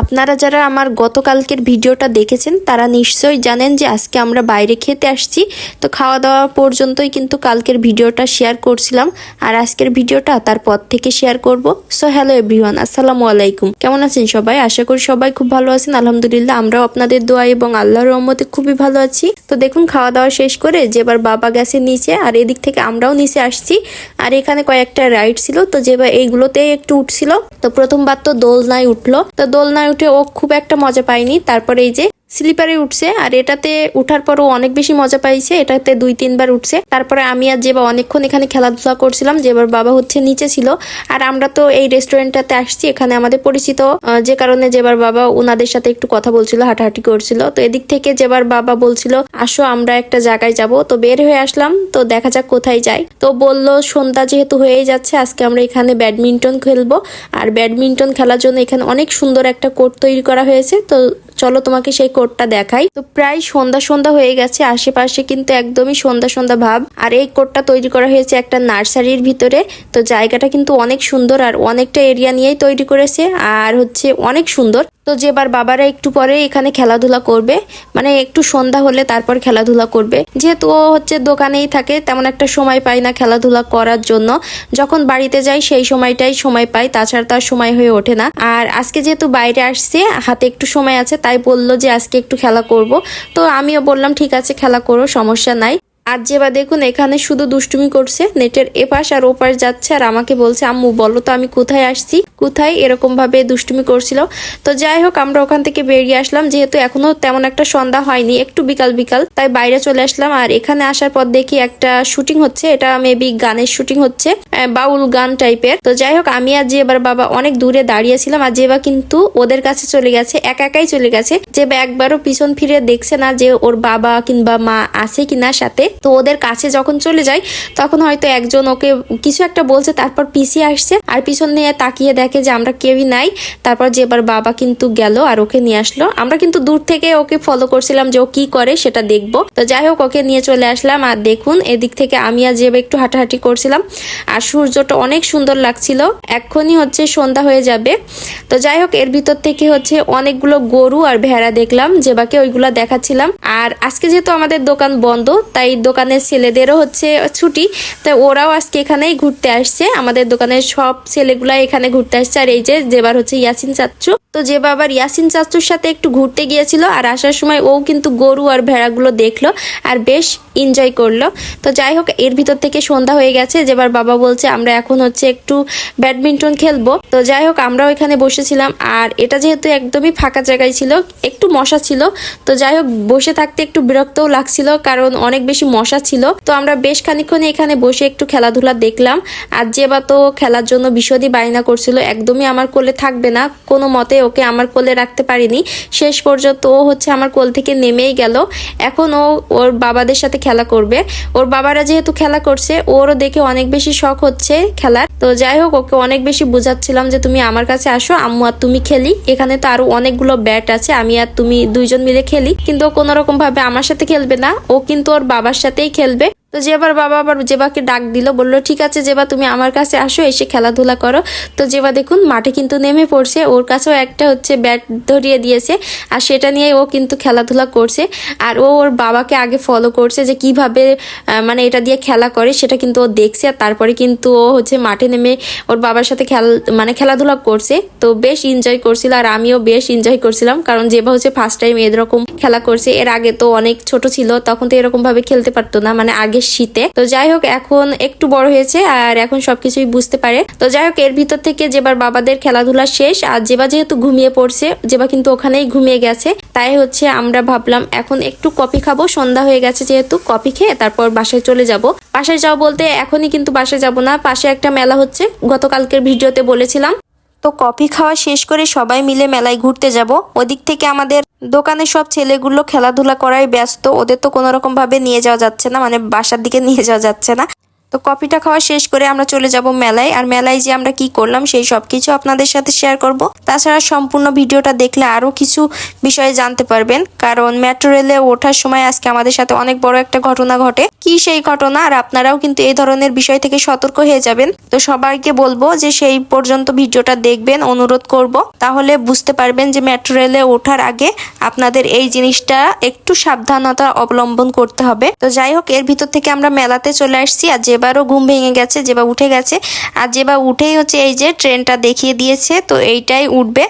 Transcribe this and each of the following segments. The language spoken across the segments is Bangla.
আপনারা যারা আমার গতকালকের ভিডিওটা দেখেছেন, তারা নিশ্চয়ই জানেন যে আজকে আমরা বাইরে খেতে আসছি। তো খাওয়া দাওয়া পর্যন্তই কিন্তু কালকের ভিডিওটা শেয়ার করছিলাম। আর আজকের ভিডিওটা তারপর থেকে শেয়ার করব। সো হ্যালো এভরিওয়ান আসসালামু আলাইকুম। কেমন আছেন সবাই? আশা করি সবাই খুব ভালো আছেন। আলহামদুলিল্লাহ, আমরাও আপনাদের দোয়া এবং আল্লাহর রহমতে খুবই ভালো আছি। তো দেখুন, খাওয়া দাওয়া শেষ করে যেবার বাবা গেছে নিচে, আর এদিক থেকে আমরাও নিচে আসছি। আর এখানে কয়েকটা রাইড ছিল, তো যেবার এইগুলোতে একটু উঠছিল। তো প্রথমবার তো দোলনায় উঠল। তো দোলনায় উঠে ও খুব একটা মজা পায়নি। তারপরে এই যে স্লিপারে উঠছে আর এটাতে উঠার পরও অনেক বেশি মজা পাইছে। এটাতে দুই, তিনবার উঠছে। তারপরে আমি আর যেবা অনেকক্ষণ এখানে খেলাধুলা করছিলাম। যেবার বাবা হচ্ছে নিচে ছিল। আর আমরা তো এই রেস্টুরেন্টটাতে আসছি। এখানে আমাদের পরিচিত যে কারণে যেবার বাবা ওনাদের সাথে একটু কথা বলছিল, হাঁটাহাঁটি করছিল। তো এদিক থেকে যেবার বাবা বলছিল, আসো, আমরা একটা জায়গায় যাব। তো বের হয়ে আসলাম। তো দেখা যাক কোথায় যাই। তো বলল, সন্ধ্যা যেহেতু হয়েই যাচ্ছে, আজকে আমরা এখানে ব্যাডমিন্টন খেলব। আর ব্যাডমিন্টন খেলার জন্য এখানে অনেক সুন্দর একটা কোর্ট তৈরি করা হয়েছে। তো চলো তোমাকে সেই কোটটা দেখাই। তো প্রায় সন্ধ্যা সন্ধ্যা হয়ে গেছে, আশেপাশে কিন্তু একদমই সন্ধ্যা সন্ধ্যা ভাব। আর এই কোটটা তৈরি করা হয়েছে একটা নার্সারির ভিতরে। তো জায়গাটা কিন্তু অনেক সুন্দর আর অনেকটা এরিয়া নিয়েই তৈরি করেছে আর হচ্ছে অনেক সুন্দর। তো যেবার বাবারা একটু পরে এখানে খেলাধুলা করবে মানে একটু সন্ধ্যা হলে তারপর খেলাধুলা করবে। যেহেতু ও হচ্ছে দোকানেই থাকে, তেমন একটা সময় পায় না খেলাধুলা করার জন্য। যখন বাড়িতে যাই সেই সময়টাই সময় পাই, তাছাড়া তার সময় হয়ে ওঠে না। আর আজকে যেহেতু বাইরে আসছে, হাতে একটু সময় আছে তাই বলল যে আজকে একটু খেলা করব। তো আমিও বললাম, ঠিক আছে, খেলা করো, সমস্যা নাই। আর যেবা দেখুন, এখানে শুধু দুষ্টুমি করছে, নেটের এপাশ আর ওপাশ যাচ্ছে, আর আমাকে বলছে, আম্মু, বলো তো আমি কোথায় আসছি? কোথায় এরকম ভাবে দুষ্টুমি করছিল। তো যাই হোক, আমরা ওখান থেকে বেরিয়ে আসলাম, যেহেতু এখনও তেমন একটা সন্ধ্যা হয়নি, একটু বিকাল বিকাল, তাই বাইরে চলে আসলাম। আর এখানে আসার পর দেখি একটা শুটিং হচ্ছে, এটা মেবি গানের শুটিং হচ্ছে বাউল গান টাইপের। তো যাই হোক, আমি আর যে এবার বাবা অনেক দূরে দাঁড়িয়েছিলাম, আর যেবা কিন্তু ওদের কাছে চলে গেছে, একা একাই চলে গেছে। যে একবারও পিছন ফিরে দেখছে না যে ওর বাবা কিংবা মা আছে কিনা সাথে। তো ওদের কাছে যখন চলে যায় তখন হয়তো একজন ওকে কিছু একটা বলছে, তারপর পিছিয়ে আসছে আর পিছন নিয়ে তাকিয়ে দেখে যে আমরা কেউই নাই। তারপর যে এবার বাবা কিন্তু গেল আর ওকে নিয়ে আসলো। আমরা কিন্তু দূর থেকে ওকে ফলো করছিলাম যে ও কি করে সেটা দেখব। তো যাই হোক, ওকে নিয়ে চলে আসলাম। আর দেখুন, এদিক থেকে আমি আর যেবা একটু হাঁটাহাঁটি করছিলাম, আর সূর্যটা অনেক সুন্দর লাগছিল। এক্ষুনি হচ্ছে সন্ধ্যা হয়ে যাবে। তো যাই হোক, এর ভিতর থেকে হচ্ছে অনেকগুলো গরু আর ভেড়া দেখলাম যেবাকে ওইগুলো দেখাচ্ছিলাম। আর আজকে যেহেতু আমাদের দোকান বন্ধ, তাই দোকানের ছেলেদেরও হচ্ছে ছুটি তাই ওরাও আজকে এখানেই ঘুরতে আসছে। আমাদের দোকানের সব ছেলেগুলা এখানে ঘুরতে আসছে। আর এই যে যেবার হচ্ছে ইয়াসিন চাচ্চু। তো যে বাবার ইয়াসিন চাচুর সাথে একটু ঘুরতে গিয়েছিল, আর আসার সময় ও কিন্তু গরু আর ভেড়াগুলো দেখল আর বেশ এনজয় করল। তো যাই হোক, এর ভিতর থেকে সন্ধ্যা হয়ে গেছে। যেবার বাবা বলছে, আমরা এখন হচ্ছে একটু ব্যাডমিন্টন খেলব। তো যাই হোক, আমরাও এখানে বসেছিলাম। আর এটা যেহেতু একদমই ফাঁকা জায়গায় ছিল, একটু মশা ছিল। তো যাই হোক, বসে থাকতে একটু বিরক্তও লাগছিল, কারণ অনেক বেশি মশা ছিল। তো আমরা বেশ খানিক্ষণ এখানে বসে একটু খেলাধুলা দেখলাম। আর যে বা তো খেলার জন্য বিশদই বায়না করছিল, একদমই আমার কোলে থাকবে না। কোনো মতে ওকে আমার কোলে রাখতে পারিনি। শেষ পর্যন্ত ও হচ্ছে আমার কোল থেকে নেমেই গেল। এখন ও ওর বাবাদের সাথে খেলা করবে। ওর বাবারা যেহেতু খেলা করছে, ওরও দেখে অনেক বেশি শখ হচ্ছে খেলার। তো যাই হোক, ওকে অনেক বেশি বুঝাচ্ছিলাম যে তুমি আমার কাছে আসো, আম্মু আর তুমি খেলি। এখানে তো আরও অনেকগুলো ব্যাট আছে, আমি আর তুমি দুইজন মিলে খেলি। কিন্তু ও কোনো রকম ভাবে আমার সাথে খেলবে না। ও কিন্তু ওর বাবার সাথেই খেলবে। তো যেবার বাবা আবার জেবাকে ডাক দিল, বলল, ঠিক আছে জেবা, তুমি আমার কাছে আসো, এসে খেলাধুলা করো। তো জেবা দেখুন মাঠে কিন্তু নেমে পড়ছে, ওর কাছেও একটা হচ্ছে ব্যাট ধরিয়ে দিয়েছে, আর সেটা নিয়ে ও কিন্তু খেলাধুলা করছে, আর ও ওর বাবাকে আগে ফলো করছে যে কীভাবে মানে এটা দিয়ে খেলা করে, সেটা কিন্তু ও দেখছে, আর তারপরে কিন্তু ও হচ্ছে মাঠে নেমে ওর বাবার সাথে খেল মানে খেলাধুলা করছে, তো বেশ এনজয় করছিল, আর আমিও বেশ এনজয় করছিলাম, কারণ যেবা হচ্ছে ফার্স্ট টাইম এরকম খেলা করছে, এর আগে তো অনেক ছোট ছিল, তখন তো এরকমভাবে খেলতে পারতো না মানে আগে শীতে। তো যাই হোক, এখন একটু বড় হয়েছে আর এখন সবকিছুই বুঝতে পারে। তো যাই হোক, এর ভিতর থেকে যেবার বাবাদের খেলাধুলা শেষ আর যেবা যেহেতু ঘুমিয়ে পড়ছে, যেবা কিন্তু ওখানেই ঘুমিয়ে গেছে, তাই হচ্ছে আমরা ভাবলাম এখন একটু কফি খাব। সন্ধ্যা হয়ে গেছে যেহেতু, কফি খেয়ে তারপর বাসায় চলে যাব। বাসায় যাও বলতে এখনই কিন্তু বাসায় যাব না। পাশে একটা মেলা হচ্ছে, গতকালকের ভিডিওতে বলেছিলাম। তো কফি খাওয়া শেষ করে সবাই মিলে মেলায় ঘুরতে যাব। ওদিক থেকে আমাদের দোকানে সব ছেলেগুলো খেলাধুলা করায় ব্যস্ত। ওদের তো কোনো রকম ভাবে নিয়ে যাওয়া যাচ্ছে না মানে বাসার দিকে নিয়ে যাওয়া যাচ্ছে না। তো কফিটা খাওয়া শেষ করে আমরা চলে যাব মেলায়। আর মেলায় যে আমরা কি করলাম, সেই সব কিছু আপনাদের সাথে শেয়ার করব। তাছাড়া সম্পূর্ণ ভিডিওটা দেখলে আরও কিছু বিষয়ে জানতে পারবেন। কারণ মেট্রো রেলে ওঠার সময় আজকে আমাদের সাথে অনেক বড় একটা ঘটনা ঘটে। কি সেই ঘটনা? আর আপনারাও কিন্তু এই ধরনের বিষয় থেকে সতর্ক হয়ে যাবেন। তো সবাইকে বলব যে সেই পর্যন্ত ভিডিওটা দেখবেন, অনুরোধ করব। তাহলে বুঝতে পারবেন যে মেট্রো রেলে ওঠার আগে আপনাদের এই জিনিসটা একটু সাবধানতা অবলম্বন করতে হবে। তো যাই হোক, এর ভিতর থেকে আমরা মেলাতে চলে আসছি। আর যেবারও ঘুম ভেঙে গেছে যেবা উঠে গেছে। আর যেবা উঠেই হচ্ছে এই যে ট্রেনটা দেখিয়ে দিয়েছে, তো এইটাই উঠবে।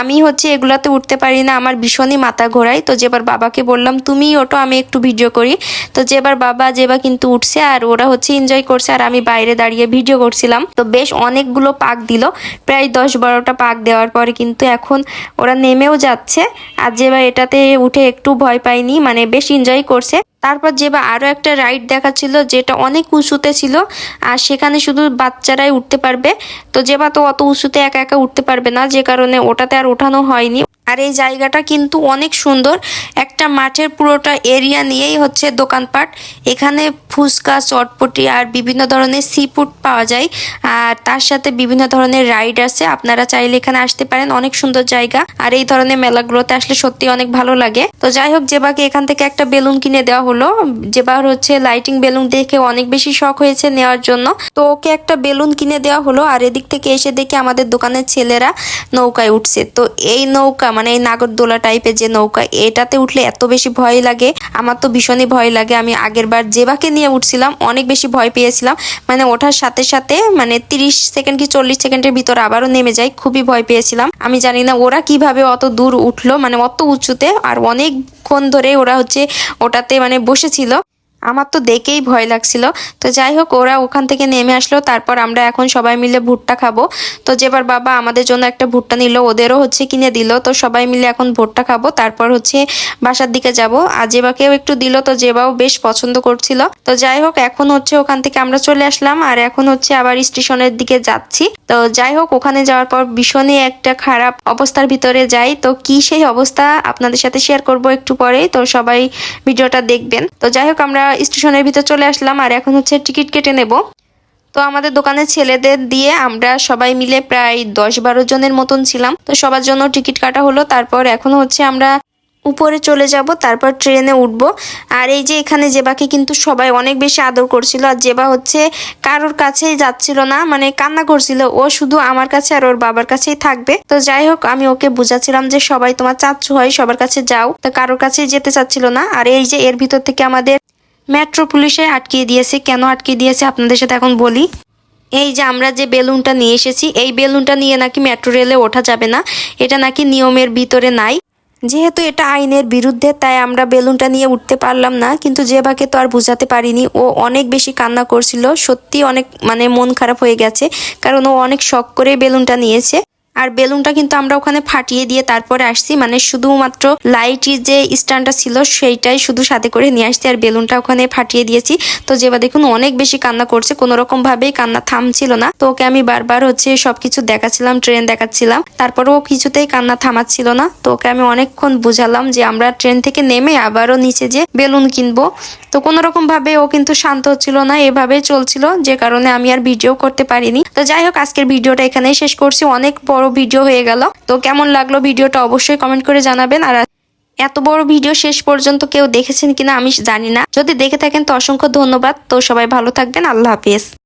আমি হচ্ছে এগুলাতে উঠতে পারি না, আমার ভীষণই মাথা ঘোরাই তো যেবার বাবাকে বললাম, তুমি ওটো আমি একটু ভিডিও করি। তো যেবার বাবা যেবা কিন্তু উঠছে, আর ওরা হচ্ছে এনজয় করছে, আর আমি বাইরে দাঁড়িয়ে ভিডিও করছিলাম। তো বেশ অনেকগুলো পাক দিল, প্রায় দশ বারোটা পাক দেওয়ার পরে কিন্তু এখন ওরা নেমেও যাচ্ছে। আর যেবা এটাতে উঠে একটু ভয় পাইনি মানে বেশ এনজয় করছে। তারপর যেবা আরও একটা রাইড দেখাচ্ছিল যেটা অনেক উঁচুতে ছিল, আর সেখানে শুধু বাচ্চারাই উঠতে পারবে। তো যেবা তো অত উঁচুতে একা একা উঠতে পারবে না, যে কারণে ওটাতে আর ওঠানো হয়নি। আর এই জায়গাটা কিন্তু অনেক সুন্দর। একটা মাঠের পুরোটা এরিয়া নিয়েই হচ্ছে দোকানপাট। এখানে ফুচকা, চটপটি আর বিভিন্ন ধরনের সি ফুড পাওয়া যায়। আর তার সাথে বিভিন্ন ধরনের রাইড আছে। আপনারা চাইলে এখানে আসতে পারেন। অনেক সুন্দর জায়গা। আর এই ধরনের মেলাগুলোতে আসলে সত্যি অনেক ভালো লাগে। তো যাই হোক জেবাকে এখান থেকে একটা বেলুন কিনে দেওয়া হলো। জেবার হচ্ছে লাইটিং বেলুন দেখে অনেক বেশি শখ হয়েছে নেওয়ার জন্য। তো ওকে একটা বেলুন কিনে দেওয়া হলো, আর এদিক থেকে এসে দেখি আমাদের দোকানের ছেলেরা নৌকায় উঠছে। তো এই নৌকা মানে এই নাগরদোলা টাইপের যে নৌকা, এটাতে উঠলে এত বেশি ভয় লাগে। আমার তো ভীষণই ভয় লাগে। আমি আগের বার নিয়ে উঠছিলাম, অনেক বেশি ভয় পেয়েছিলাম। মানে ওঠার সাথে সাথে মানে তিরিশ সেকেন্ড কি চল্লিশ সেকেন্ডের ভিতর আবারও নেমে যাই খুবই ভয় পেয়েছিলাম। আমি জানি না ওরা কীভাবে অত দূর উঠল মানে অত উঁচুতে, আর অনেকক্ষণ ধরে ওরা হচ্ছে ওটাতে মানে বসেছিল। আমার তো দেখেই ভয় লাগছিল। তো যাই হোক, ওরা ওখান থেকে নেমে আসলো, তারপর আমরা এখন সবাই মিলে ভুট্টা খাব। তো যেবার বাবা আমাদের জন্য একটা ভুট্টা নিল, ওদেরও হচ্ছে কিনে দিল। তো সবাই মিলে এখন ভুট্টা খাব, তারপর হচ্ছে বাসার দিকে যাব। আর জেবাকেও একটু দিল, তো জেবাও বেশ পছন্দ করছিল। তো যাই হোক, এখন হচ্ছে ওখান থেকে আমরা চলে আসলাম, আর এখন হচ্ছে আবার স্টেশনের দিকে যাচ্ছি। তো যাই হোক, ওখানে যাওয়ার পর ভীষণই একটা খারাপ অবস্থার ভিতরে যাই। তো কি সেই অবস্থা, আপনাদের সাথে শেয়ার করব একটু পরেই। তো সবাই ভিডিওটা দেখবেন। তো যাই হোক, আমরা স্টেশনের ভিতর চলে আসলাম আর এখন হচ্ছে টিকিট কেটে নেব। তো আমাদের দোকানের ছেলেদের দিয়ে আমরা সবাই মিলে প্রায় দশ বারো জনের মতন ছিলাম। তো সবার জন্য টিকিট কাটা হলো। তারপর এখন হচ্ছে আমরা উপরে চলে যাব, তারপর ট্রেনে উঠব। আর এই যে এখানে জেবাকে কিন্তু সবাই অনেক বেশি আদর করছিল আর জেবা হচ্ছে কারোর কাছেই যাচ্ছিল না মানে কান্না করছিল। ও শুধু আমার কাছে আর ওর বাবার কাছেই থাকবে। তো যাই হোক, আমি ওকে বুঝাচ্ছিলাম যে সবাই তোমার চাচ্ছু হয়, সবার কাছে যাও। তো কারোর কাছেই যেতে চাচ্ছিল না। আর এই যে এর ভিতর থেকে আমাদের মেট্রো পুলিশে আটকিয়ে দিয়েছে। কেন আটকিয়ে দিয়েছে? আপনাদের সাথে এখন বলি। এই যে আমরা যে বেলুনটা নিয়ে এসেছি, এই বেলুনটা নিয়ে নাকি মেট্রো রেলে ওঠা যাবে না। এটা নাকি নিয়মের ভিতরে নাই। যেহেতু এটা আইনের বিরুদ্ধে, তাই আমরা বেলুনটা নিয়ে উঠতে পারলাম না। কিন্তু জেবাকে তো আর বুঝাতে পারিনি। ও অনেক বেশি কান্না করছিল। সত্যি অনেক মানে মন খারাপ হয়ে গেছে। কারণ ও অনেক শখ করে বেলুনটা নিয়েছে। আর বেলুনটা কিন্তু আমরা ওখানে ফাটিয়ে দিয়ে তারপরে আসছি। মানে শুধুমাত্র লাইটের যে স্ট্যান্ডটা ছিল, সেইটাই শুধু সাথে করে নিয়ে আসছি আর বেলুনটা ওখানে ফাটিয়ে দিয়েছি। তো যেবা দেখুন অনেক বেশি কান্না করছে কোনো রকম ভাবেই কান্না থামছিল না। তো ওকে আমি বারবার হচ্ছে সবকিছু দেখাচ্ছিলাম ট্রেন দেখাচ্ছিলাম। তারপরে ও কিছুতেই কান্না থামাচ্ছিল না। তো ওকে আমি অনেকক্ষণ বুঝালাম যে আমরা ট্রেন থেকে নেমে আবারও নিচে যে বেলুন কিনবো। তো কোনো রকম ভাবে ও কিন্তু শান্ত হচ্ছিল না, এভাবেই চলছিল। যে কারণে আমি আর ভিডিও করতে পারিনি। তো যাই হোক, আজকের ভিডিওটা এখানেই শেষ করছি। অনেক বড় ভিডিও হয়ে গেল। তো কেমন লাগল ভিডিওটা অবশ্যই কমেন্ট করে জানাবেন। আর এত বড় ভিডিও শেষ পর্যন্ত কেউ দেখেছেন কিনা আমি জানি না। যদি দেখে থাকেন তো অসংখ্য ধন্যবাদ। তো সবাই ভালো থাকবেন। আল্লাহ হাফিজ।